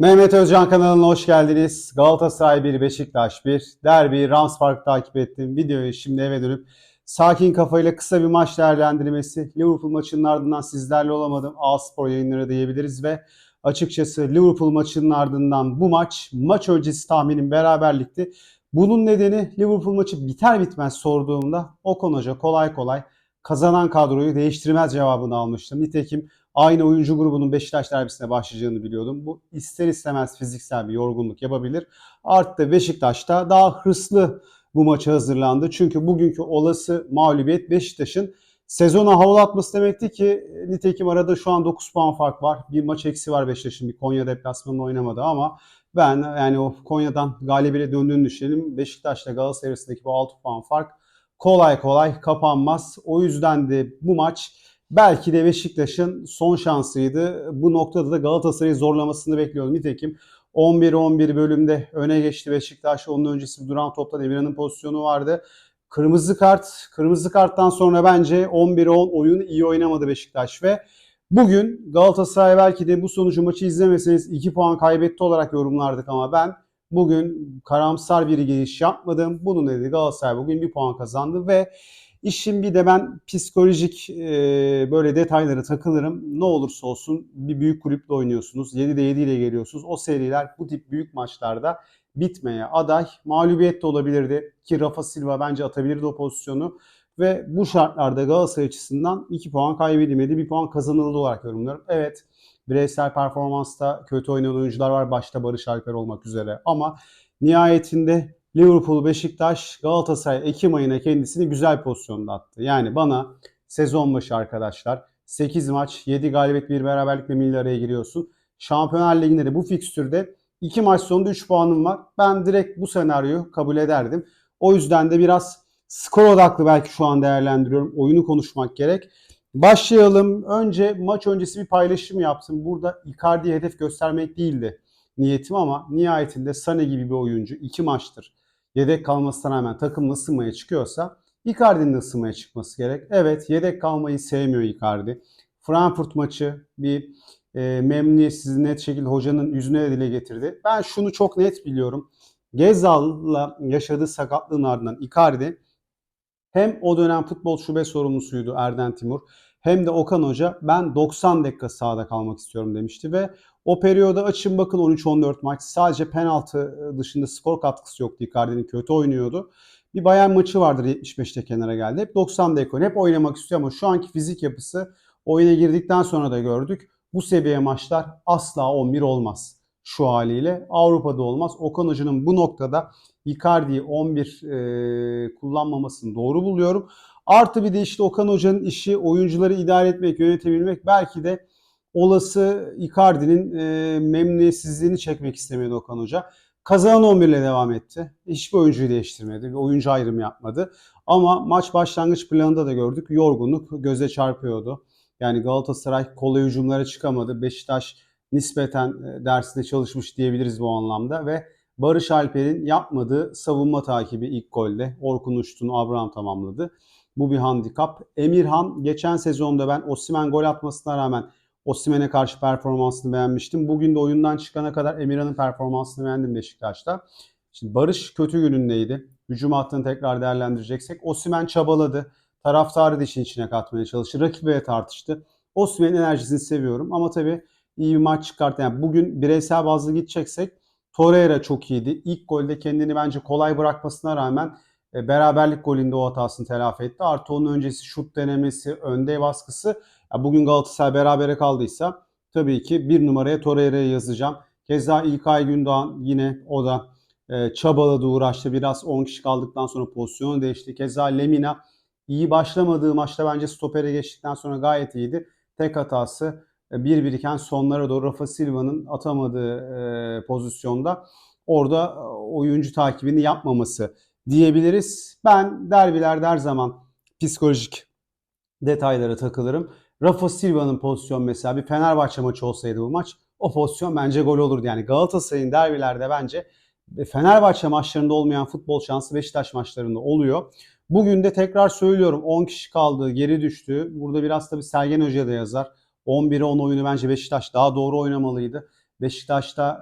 Mehmet Özcan kanalına hoş geldiniz. Galatasaray 1, Beşiktaş 1. Derbi, Rams Park takip ettim. Videoyu şimdi eve dönüp sakin kafayla kısa bir maç değerlendirmesi. Liverpool maçının ardından sizlerle olamadım. A-Spor yayınları diyebiliriz ve açıkçası Liverpool maçının ardından bu maç, maç öncesi tahminim beraberlikti. Bunun nedeni Liverpool maçı biter bitmez sorduğumda Okan Hoca kolay kolay kazanan kadroyu değiştirmez cevabını almıştım. Nitekim aynı oyuncu grubunun Beşiktaş derbisine başlayacağını biliyordum. Bu ister istemez fiziksel bir yorgunluk yapabilir. Artı Beşiktaş'ta daha hırslı bu maça hazırlandı. Çünkü bugünkü olası mağlubiyet Beşiktaş'ın sezona havalı atması demekti ki nitekim arada şu an 9 puan fark var. Bir maç eksi var Beşiktaş'ın bir Konya deplasmanında oynamadı ama ben yani o Konya'dan galibiyete döndüğünü düşünelim. Beşiktaş'la Galatasaray arasındaki bu 6 puan fark kolay kolay kapanmaz. O yüzden de bu maç belki de Beşiktaş'ın son şansıydı. Bu noktada da Galatasaray'ı zorlamasını bekliyordum. Nitekim 11-11 bölümde öne geçti Beşiktaş. Onun öncesi duran topta Emirhan'ın pozisyonu vardı. Kırmızı kart, kırmızı karttan sonra bence 11-10 oyunu iyi oynamadı Beşiktaş ve bugün Galatasaray belki de bu sonucu maçı izlemeseniz 2 puan kaybetti olarak yorumlardık ama ben bugün karamsar bir giriş yapmadım. Bunun nedeni Galatasaray bugün 1 puan kazandı ve İşin bir de ben psikolojik e, böyle detaylara takılırım. Ne olursa olsun bir büyük kulüple oynuyorsunuz. 7'de 7 ile geliyorsunuz. O seriler bu tip büyük maçlarda bitmeye aday. Mağlubiyet de olabilirdi ki Rafa Silva bence atabilirdi o pozisyonu. Ve bu şartlarda Galatasaray açısından 2 puan kaybedilmedi, 1 puan kazanıldı olarak yorumluyorum. Evet bireysel performansta kötü oynayan oyuncular var başta Barış Alper olmak üzere ama nihayetinde Liverpool, Beşiktaş, Galatasaray Ekim ayına kendisini güzel pozisyonda attı. Yani bana sezon başı arkadaşlar 8 maç, 7 galibiyet, 1 beraberlikle milli araya giriyorsun. Şampiyonlar Ligi'nde de bu fikstürde 2 maç sonunda 3 puanım var. Ben direkt bu senaryoyu kabul ederdim. O yüzden de biraz skor odaklı belki şu an değerlendiriyorum. Oyunu konuşmak gerek. Başlayalım. Önce maç öncesi bir paylaşım yaptım. Burada Icardi'ye hedef göstermek değildi niyetim ama nihayetinde Sane gibi bir oyuncu iki maçtır yedek kalmasına rağmen takımla ısınmaya çıkıyorsa Icardi'nin ısınmaya çıkması gerek. Evet yedek kalmayı sevmiyor Icardi. Frankfurt maçı bir e, memnuniyetsizliği net şekilde hocanın yüzüne de dile getirdi. Ben şunu çok net biliyorum. Gezal'la yaşadığı sakatlığın ardından Icardi hem o dönem futbol şube sorumlusuydu Erden Timur hem de Okan Hoca ben 90 dakika sahada kalmak istiyorum demişti ve o periyoda açın bakın 13-14 maç sadece penaltı dışında skor katkısı yoktu. Icardi'nin kötü oynuyordu. Bir Bayern maçı vardır 75'te kenara geldi. Hep 90 dakika hep oynamak istiyor ama şu anki fizik yapısı oyuna girdikten sonra da gördük. Bu seviye maçlar asla 11 olmaz şu haliyle. Avrupa'da olmaz. Okan Hoca'nın bu noktada Icardi'yi 11 e, kullanmamasını doğru buluyorum. Artı bir de işte Okan Hoca'nın işi oyuncuları idare etmek, yönetebilmek belki de olası Icardi'nin e, memnuniyetsizliğini çekmek istemiyordu Okan Hoca. Kazanan 11 ile devam etti. Hiçbir oyuncuyu değiştirmedi. Bir oyuncu ayrımı yapmadı. Ama maç başlangıç planında da gördük. Yorgunluk göze çarpıyordu. Yani Galatasaray kolay hücumlara çıkamadı. Beşiktaş nispeten e, dersinde çalışmış diyebiliriz bu anlamda ve Barış Alper'in yapmadığı savunma takibi ilk golde. Orkun Uçtun, Abraham tamamladı. Bu bir handikap. Emirhan geçen sezonda ben Osimen gol atmasına rağmen Osimen'e karşı performansını beğenmiştim. Bugün de oyundan çıkana kadar Emirhan'ın performansını beğendim Beşiktaş'ta. Şimdi Barış kötü günündeydi. Hücum hattını tekrar değerlendireceksek. Osimen çabaladı. Taraftarı da işin içine katmaya çalıştı. Rakibe tartıştı. Osimen'in enerjisini seviyorum ama tabii iyi bir maç çıkarttı. Yani bugün bireysel bazlı gideceksek Torreira çok iyiydi. İlk golde kendini bence kolay bırakmasına rağmen e, beraberlik golünde o hatasını telafi etti. Artı onun öncesi şut denemesi, önde baskısı. Bugün Galatasaray berabere kaldıysa tabii ki bir numaraya Torreira'ya yazacağım. Keza İlkay Gündoğan yine o da e, çabaladı, uğraştı. Biraz 10 kişi kaldıktan sonra pozisyonu değişti. Keza Lemina iyi başlamadığı maçta bence stopere geçtikten sonra gayet iyiydi. Tek hatası e, bir biriken sonlara doğru Rafa Silva'nın atamadığı e, pozisyonda orada e, oyuncu takibini yapmaması diyebiliriz. Ben derbilerde her zaman psikolojik detaylara takılırım. Rafa Silva'nın pozisyon mesela bir Fenerbahçe maçı olsaydı bu maç o pozisyon bence gol olurdu. Yani Galatasaray'ın derbilerde bence Fenerbahçe maçlarında olmayan futbol şansı Beşiktaş maçlarında oluyor. Bugün de tekrar söylüyorum 10 kişi kaldı, geri düştü. Burada biraz tabii Sergen Hoca da yazar. 11'e 10 oyunu bence Beşiktaş daha doğru oynamalıydı. Beşiktaş'ta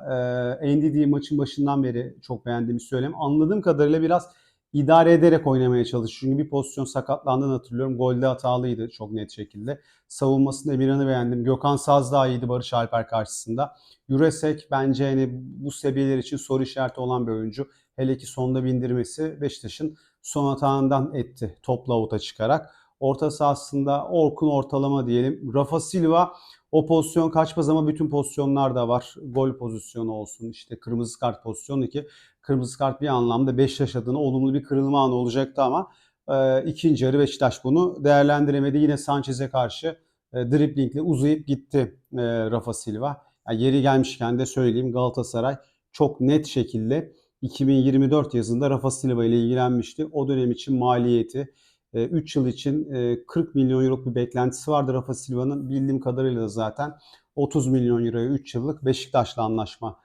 e, NDD maçın başından beri çok beğendiğimi söyleyeyim. Anladığım kadarıyla biraz idare ederek oynamaya çalışıyor. Çünkü bir pozisyon sakatlandığını hatırlıyorum. Golde hatalıydı çok net şekilde. Savunmasında Emirhan'ı beğendim. Gökhan Saz daha iyiydi Barış Alper karşısında. Juresek bence hani bu seviyeler için soru işareti olan bir oyuncu. Hele ki sonda bindirmesi Beşiktaş'ın son hatanından etti. Topla avuta çıkarak. Orta sahasında Orkun ortalama diyelim. Rafa Silva o pozisyon kaçmaz ama bütün pozisyonlar var. Gol pozisyonu olsun işte kırmızı kart pozisyonu ki kırmızı kart bir anlamda Beşiktaş adına olumlu bir kırılma anı olacaktı ama e, ikinci yarı Beşiktaş bunu değerlendiremedi. Yine Sanchez'e karşı e, driblingle uzayıp gitti e, Rafa Silva. Yani yeri gelmişken de söyleyeyim Galatasaray çok net şekilde 2024 yazında Rafa Silva ile ilgilenmişti. O dönem için maliyeti 3 yıl için 40 milyon euroluk bir beklentisi vardı Rafa Silva'nın. Bildiğim kadarıyla da zaten 30 milyon euroya 3 yıllık Beşiktaş'la anlaşma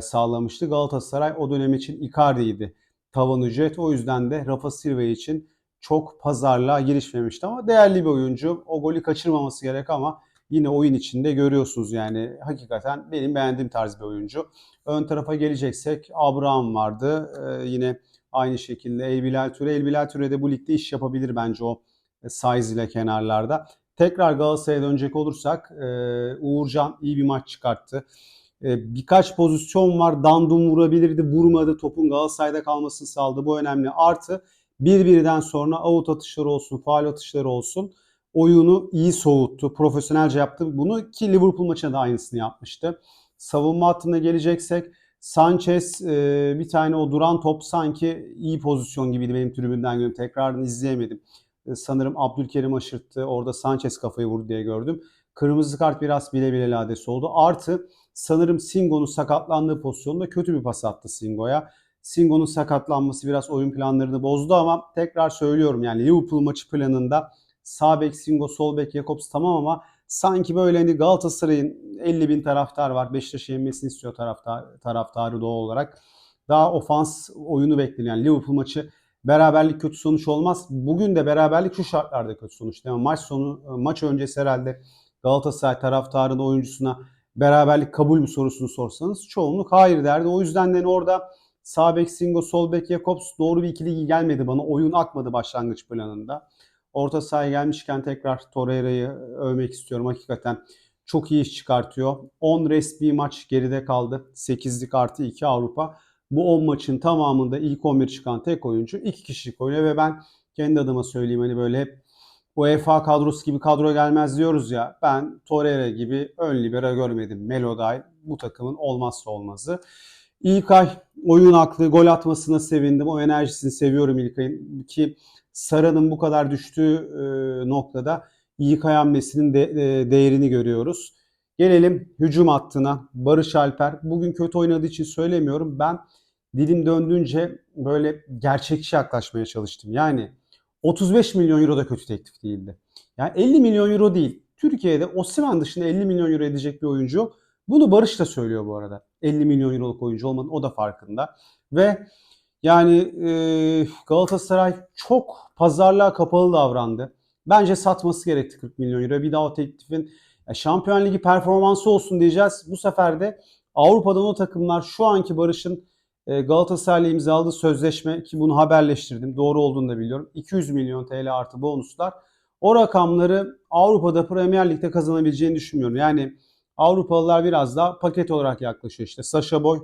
sağlamıştı. Galatasaray o dönem için Icardi'ydi tavan ücret. O yüzden de Rafa Silva için çok pazarlığa girişmemişti ama değerli bir oyuncu. O golü kaçırmaması gerek ama yine oyun içinde görüyorsunuz yani hakikaten benim beğendiğim tarz bir oyuncu. Ön tarafa geleceksek Abraham vardı. Ee, yine aynı şekilde El Bilal Türe. El Bilal Türe de bu ligde iş yapabilir bence o size ile kenarlarda. Tekrar Galatasaray'a dönecek olursak e, Uğurcan iyi bir maç çıkarttı. E, birkaç pozisyon var. Dandum vurabilirdi. Vurmadı. Topun Galatasaray'da kalmasını sağladı. Bu önemli. Artı bir birden sonra out atışları olsun, faal atışları olsun oyunu iyi soğuttu. Profesyonelce yaptı bunu ki Liverpool maçında da aynısını yapmıştı. Savunma hattına geleceksek Sanchez e, bir tane o duran top sanki iyi pozisyon gibiydi benim tribünden görüyorum. Tekrarını izleyemedim. E, sanırım Abdülkerim aşırttı. Orada Sanchez kafayı vurdu diye gördüm. Kırmızı kart biraz bile bile ladesi oldu. Artı sanırım Singo'nun sakatlandığı pozisyonda kötü bir pas attı Singo'ya. Singo'nun sakatlanması biraz oyun planlarını bozdu ama tekrar söylüyorum yani Liverpool maçı planında sağ bek Singo, sol bek Jakobs tamam ama sanki böyle hani Galatasaray'ın 50 bin taraftar var. Beşiktaş'ı yenmesini istiyor taraftar, taraftarı doğal olarak. Daha ofans oyunu bekleniyor. Yani Liverpool maçı beraberlik kötü sonuç olmaz. Bugün de beraberlik şu şartlarda kötü sonuç. Mi? Maç sonu maç öncesi herhalde Galatasaray taraftarının oyuncusuna beraberlik kabul mü sorusunu sorsanız çoğunluk hayır derdi. O yüzden de orada sağ bek Singo, sol bek Jakobs doğru bir ikili gelmedi bana. Oyun akmadı başlangıç planında. Orta sahaya gelmişken tekrar Torreira'yı övmek istiyorum. Hakikaten çok iyi iş çıkartıyor. 10 resmi maç geride kaldı. 8'lik artı 2 Avrupa. Bu 10 maçın tamamında ilk 11 çıkan tek oyuncu 2 kişilik oynuyor ve ben kendi adıma söyleyeyim hani böyle hep UEFA kadrosu gibi kadro gelmez diyoruz ya. Ben Torreira gibi ön libero görmedim. Meloday bu takımın olmazsa olmazı. İlkay oyun aklı, gol atmasına sevindim. O enerjisini seviyorum İlkay'ın ki Sara'nın bu kadar düştüğü e, noktada iyi hamlesinin de, e, değerini görüyoruz. Gelelim hücum hattına. Barış Alper. Bugün kötü oynadığı için söylemiyorum. Ben dilim döndüğünce böyle gerçekçi yaklaşmaya çalıştım. Yani 35 milyon euro da kötü teklif değildi. Yani 50 milyon euro değil. Türkiye'de Osimhen dışında 50 milyon euro edecek bir oyuncu. Bunu Barış da söylüyor bu arada. 50 milyon euroluk oyuncu olmanın o da farkında. Ve yani e, Galatasaray çok pazarlığa kapalı davrandı. Bence satması gerekti 40 milyon euro. Bir daha o teklifin Şampiyon Ligi performansı olsun diyeceğiz. Bu sefer de Avrupa'dan o takımlar şu anki Barış'ın e, Galatasaray'la imzaladığı sözleşme ki bunu haberleştirdim. Doğru olduğunu da biliyorum. 200 milyon TL artı bonuslar. O rakamları Avrupa'da Premier Lig'de kazanabileceğini düşünmüyorum. Yani Avrupalılar biraz daha paket olarak yaklaşıyor. İşte Sasha Boy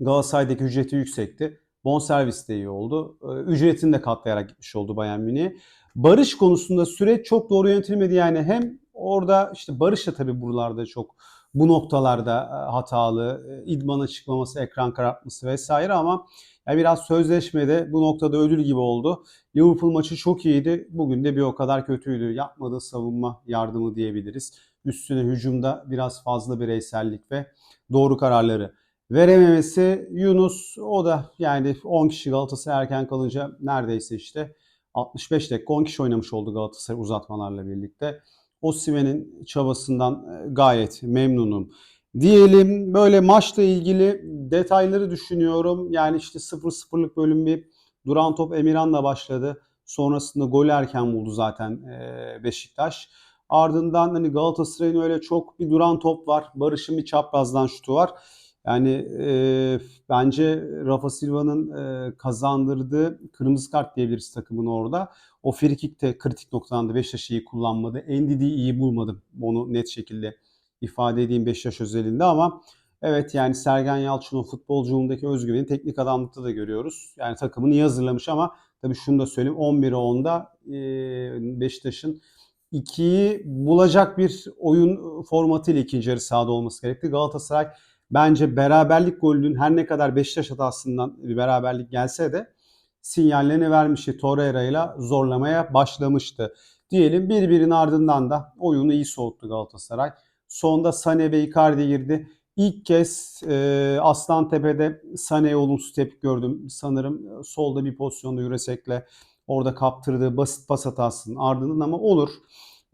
Galatasaray'daki ücreti yüksekti. Bonservis de iyi oldu. Ee, ücretini de katlayarak gitmiş oldu Bayern Münih'e. Barış konusunda süreç çok doğru yönetilmedi. Yani hem orada işte Barış da tabii buralarda çok bu noktalarda e, hatalı. E, idmana çıkmaması, ekran karartması vesaire ama yani biraz sözleşmede bu noktada ödül gibi oldu. Liverpool maçı çok iyiydi. Bugün de bir o kadar kötüydü. Yapmadığı savunma yardımı diyebiliriz. Üstüne hücumda biraz fazla bireysellik ve doğru kararları verememesi Yunus o da yani 10 kişi Galatasaray erken kalınca neredeyse işte 65 dakika 10 kişi oynamış oldu Galatasaray uzatmalarla birlikte. Osimhen'in çabasından e, gayet memnunum. Diyelim böyle maçla ilgili detayları düşünüyorum. Yani işte 0-0'lık bölüm bir duran top Emirhan'la başladı. Sonrasında gol erken buldu zaten e, Beşiktaş. Ardından hani Galatasaray'ın öyle çok bir duran top var. Barış'ın bir çaprazdan şutu var. Yani e, bence Rafa Silva'nın e, kazandırdığı kırmızı kart diyebiliriz takımın orada. O frikik de kritik noktadan Beşiktaş'ı iyi kullanmadı. Endidi'yi iyi bulmadım. Onu net şekilde ifade edeyim Beşiktaş özelinde ama evet yani Sergen Yalçın o futbolculuğundaki özgüveni teknik adamlıkta da görüyoruz. Yani takımını iyi hazırlamış ama tabii şunu da söyleyeyim 11'e 10'da e, Beşiktaş'ın 2'yi bulacak bir oyun formatıyla ikinci yarı sahada olması gerekti. Galatasaray bence beraberlik golünün her ne kadar Beşiktaş hatasından bir beraberlik gelse de sinyallerini vermişti. Torreira ile zorlamaya başlamıştı. Diyelim birbirinin ardından da oyunu iyi soğuttu Galatasaray. Sonda Sane ve Icardi girdi. İlk kez e, Aslantepe'de Sane'ye olumsuz tepki gördüm. Sanırım solda bir pozisyonda Yüresek'le orada kaptırdığı basit pas hatasının ardından ama olur.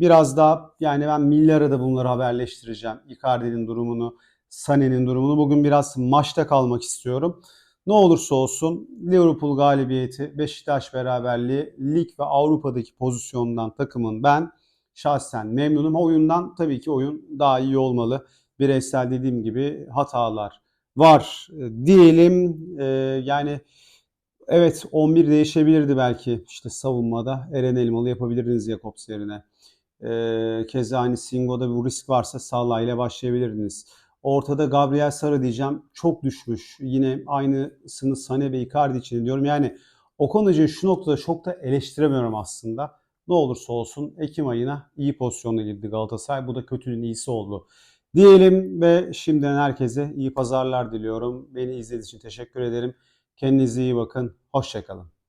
Biraz daha yani ben Miller'e de bunları haberleştireceğim. Icardi'nin durumunu, Sané'nin durumunu. Bugün biraz maçta kalmak istiyorum. Ne olursa olsun Liverpool galibiyeti, Beşiktaş beraberliği, lig ve Avrupa'daki pozisyonundan takımın ben şahsen memnunum. Oyundan tabii ki oyun daha iyi olmalı. Bireysel dediğim gibi hatalar var e, diyelim. Ee, yani evet 11 değişebilirdi belki işte savunmada. Eren Elmalı yapabilirdiniz Jakobs yerine. Ee, keza hani Singo'da bir risk varsa Salah ile başlayabilirdiniz. Ortada Gabriel Sara diyeceğim. Çok düşmüş. Yine aynısını Sane ve Icardi için diyorum. Yani Okan şu noktada çok da eleştiremiyorum aslında. Ne olursa olsun Ekim ayına iyi pozisyonda girdi Galatasaray. Bu da kötünün iyisi oldu. Diyelim ve şimdiden herkese iyi pazarlar diliyorum. Beni izlediğiniz için teşekkür ederim. Kendinize iyi bakın. Hoşçakalın.